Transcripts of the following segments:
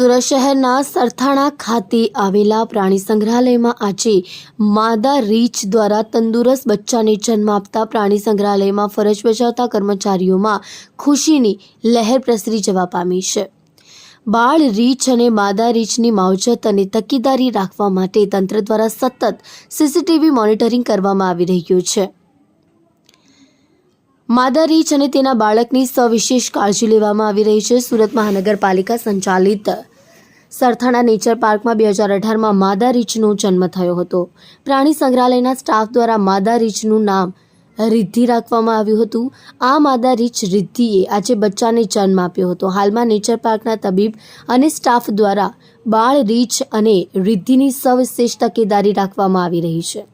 સુરત શહેરના સરથાણા ખાતે આવેલા પ્રાણી સંગ્રહાલયમાં આજે માદા રીંછ દ્વારા તંદુરસ્ત બચ્ચાને જન્મ આપતા પ્રાણી સંગ્રહાલયમાં ફરજ બજાવતા કર્મચારીઓમાં ખુશીની લહેર પ્રસરી જવા પામી છે. બાળ રીંછ અને માદા રીંછની માવજત અને તકેદારી રાખવા માટે તંત્ર દ્વારા સતત સીસીટીવી મોનિટરિંગ કરવામાં આવી રહ્યું છે. માદા રીંછ અને તેના બાળકની સવિશેષ કાળજી લેવામાં આવી રહી છે. સુરત મહાનગરપાલિકા સંચાલિત સરથાણા નેચર પાર્કમાં બે હજાર અઢારમાં માદા રીંછનો જન્મ થયો હતો. પ્રાણી સંગ્રહાલયના સ્ટાફ દ્વારા માદા રીંછનું નામ રિદ્ધિ રાખવામાં આવ્યું હતું. આ માદા રીંછ રિદ્ધિએ આજે બચ્ચાને જન્મ આપ્યો હતો. હાલમાં નેચર પાર્કના તબીબ અને સ્ટાફ દ્વારા બાળ રીંછ અને રિદ્ધિની સવિશેષ તકેદારી રાખવામાં આવી રહી છે.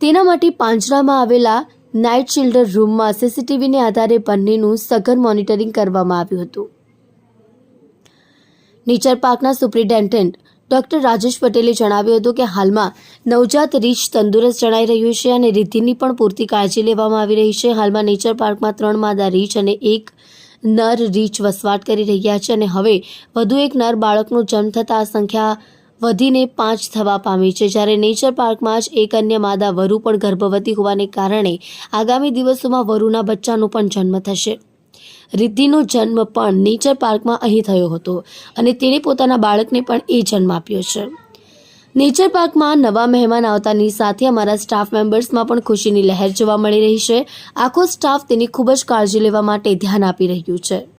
તેના માટે પાંજરામાં આવેલા નાઇટ ચિલ્ડ્રન રૂમમાં સીસીટીવીને આધારે બંનેનું સઘન મોનિટરિંગ કરવામાં આવ્યું હતું. નેચર પાર્કના સુપ્રિન્ટેન્ડન્ટ ડોક્ટર રાજેશ પટેલે જણાવ્યું હતું કે હાલમાં નવજાત રીછ તંદુરસ્ત જણાઈ રહ્યું છે અને રિદ્ધિની પણ પૂરતી કાળજી લેવામાં આવી રહી છે. હાલમાં નેચર પાર્કમાં ત્રણ માદા રીંછ અને એક નર રીછ વસવાટ કરી રહ્યા છે અને હવે વધુ એક નર બાળકનો જન્મ થતાં આ સંખ્યા વધીને પાંચ થવા પામી છે. જ્યારે નેચર પાર્કમાં જ એક અન્ય માદા વરુ પણ ગર્ભવતી હોવાને કારણે આગામી દિવસોમાં વરુના બચ્ચાનો પણ જન્મ થશે. રિદ્ધિનો જન્મ પણ નેચર પાર્કમાં અહીં થયો હતો અને તેણે પોતાના બાળકને પણ એ જન્મ આપ્યો છે. નેચર પાર્કમાં નવા મહેમાન આવતાની સાથે અમારા સ્ટાફ મેમ્બર્સમાં પણ ખુશીની લહેર જોવા મળી રહી છે. આખો સ્ટાફ તેની ખૂબ જ કાળજી લેવા માટે ધ્યાન આપી રહ્યું છે.